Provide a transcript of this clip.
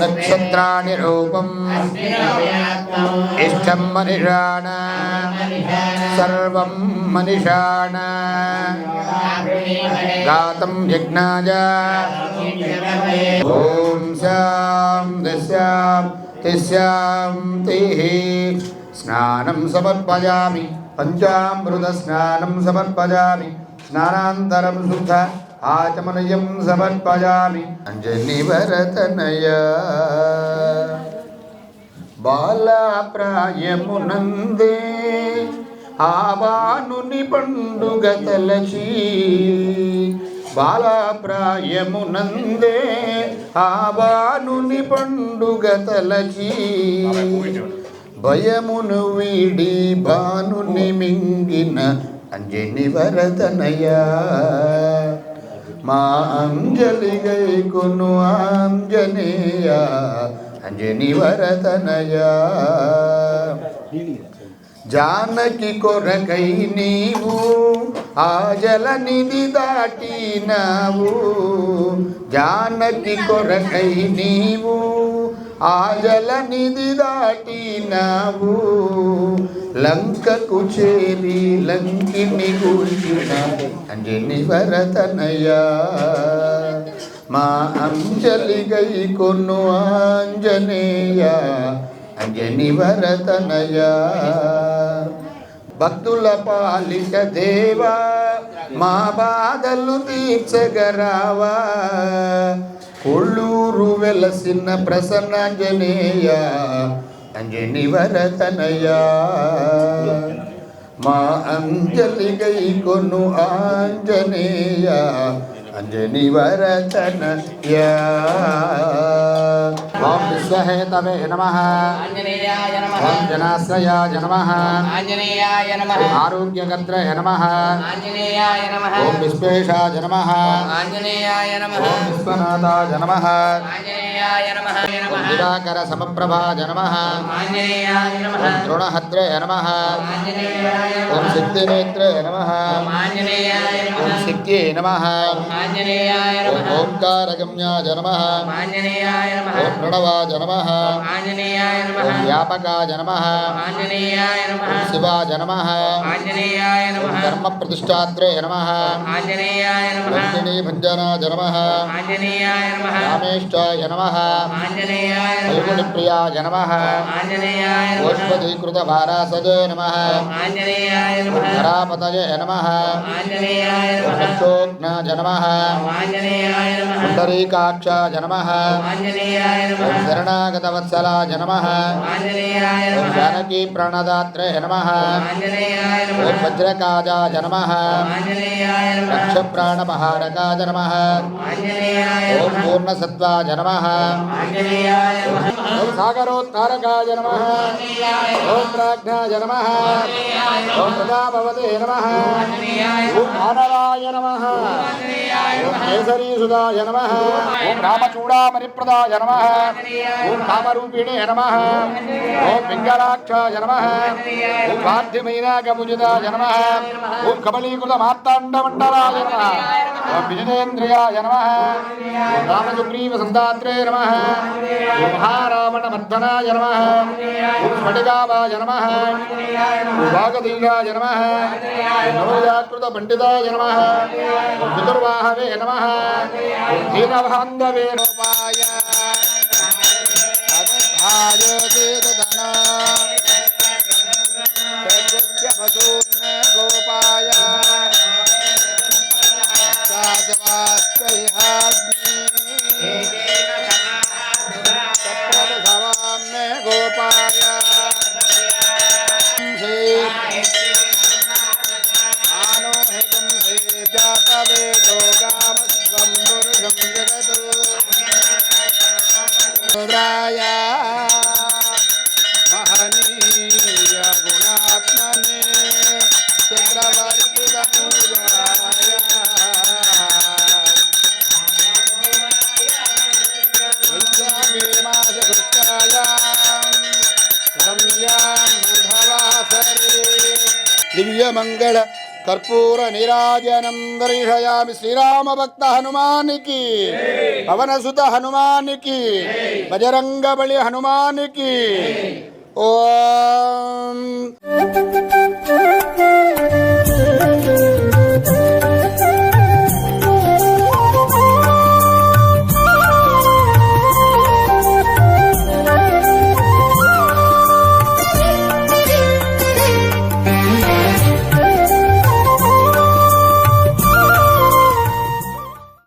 नक्षत्राणि रूपम्। इष्टं मनिषाण। सर्वं मनिषाण। गातं यज्ञाय। ॐ स्यां दिश्यां तिस्यां तिः। स्नानं समर्पयामि। पञ्चामृतस्नानं समर्पयामि। स्नानान्तरं शुद्ध आचमनयं समर्पयामि अञ्जनिवरतनय బాలప్రాయమునందే ఆవానుని పండుగ తలచి బాలప్రాయమునందే ఆవానుని పండుగ తలచి భయమును వీడి బానుని మింగిన అంజని వరదనయ మా అంజలి గై కొను ఆంజనేయ అంజని వరతనయ జానకి కొరకై నీవు ఆ జలనిధి దాటినావు. జానకి కొరకై నీవు ఆజల నిధి దాటినావు. లంకకు చేరి లంకిని కూర్చిన అంజని వరతనయ మా అంజలి గై కొను ఆంజనేయ అంజని వరతనయ భక్తుల పాలిక దేవా మా బాధలు తీర్చగరావా. కొళ్ళూరు వెలసిన ప్రసన్నాంజనేయ అంజని వరతనయ మా అంజలి గై కొను ఆంజనేయ అంజని వరతనయ ఓం విశ్వహేతవే నమః ఆంజనేయాయ నమః ఓం జనాశ్రయాయ నమః ఆంజనేయాయ నమః ఆరోగ్యకర్త్రయ నమః ఆంజనేయాయ నమః ఓం విశ్వేషాయ నమః ఆంజనేయాయ నమః ఓం విశ్వనాథాయ నమః ఆంజనేయాయ నమః ఓం నమః దివాకర సమప్రభాయ నమః ఆంజనేయాయ నమః ఓం ద్రోణహద్రయ నమః ఆంజనేయాయ ఓం నమః సిద్ధినేత్రయ నమః ఆంజనేయాయ ఓం నమః సిద్ధ్యే నమః ఆంజనేయాయ ఓం నమః ఓంకారగమ్యాయ నమః ఆంజనేయాయ నమః ఓం ప్రణవాయ पुण्डरीकाक्षाय नमः। शरणागतवत्सलाय नमः। जानकीप्राणदात्रय नमः। वज्रकाजाय नमः। रक्षप्राणमहारकाय नमः। ॐ पूर्णसत्त्वाय नमः। ॐ सागरोत्तारकाय नमः। ॐ प्राज्ञाय नमः। ॐ प्रजाभवते नमः। ॐ मानवाय नमः। ॐ केसरीसुदाय नमः। ॐ रामचूडामरिप्रदाय नमः। ॐ कामरूपिणे नमः। ॐ पिङ्गलाक्षाय नमः। ॐ पार्थिमैनागमुजिताय నమః ఆంజనేయాయ నమః లక్షోఘ్నాయ నమః ఆంజనేయాయ నమః పుండరీకాక్షాయ నమః ఓం నమః మార్తాండమండలాయ ఓం విజితేంద్రియాయ రామసుగ్రీవ సందాత్రే నమ ఓం మహారావణమర్దనాయ నమ ఓం స్ఫటికావాయ నమ వాగదీయాయ నమః పండితాయ నమ చతుర్వాహవే నమ నమః రూపాయ అదధాయ वसून्मे गोपाय राजवास्तहाग्निवाम्ये गोपाय आनो हितुं से जातवेदो गामस्वं మంగళ కర్పూర నీరాజనం దర్శయామి శ్రీరామ భక్త హనుమానికి పవనసుత హనుమానికి బజరంగ బలి హనుమానికి. ఓ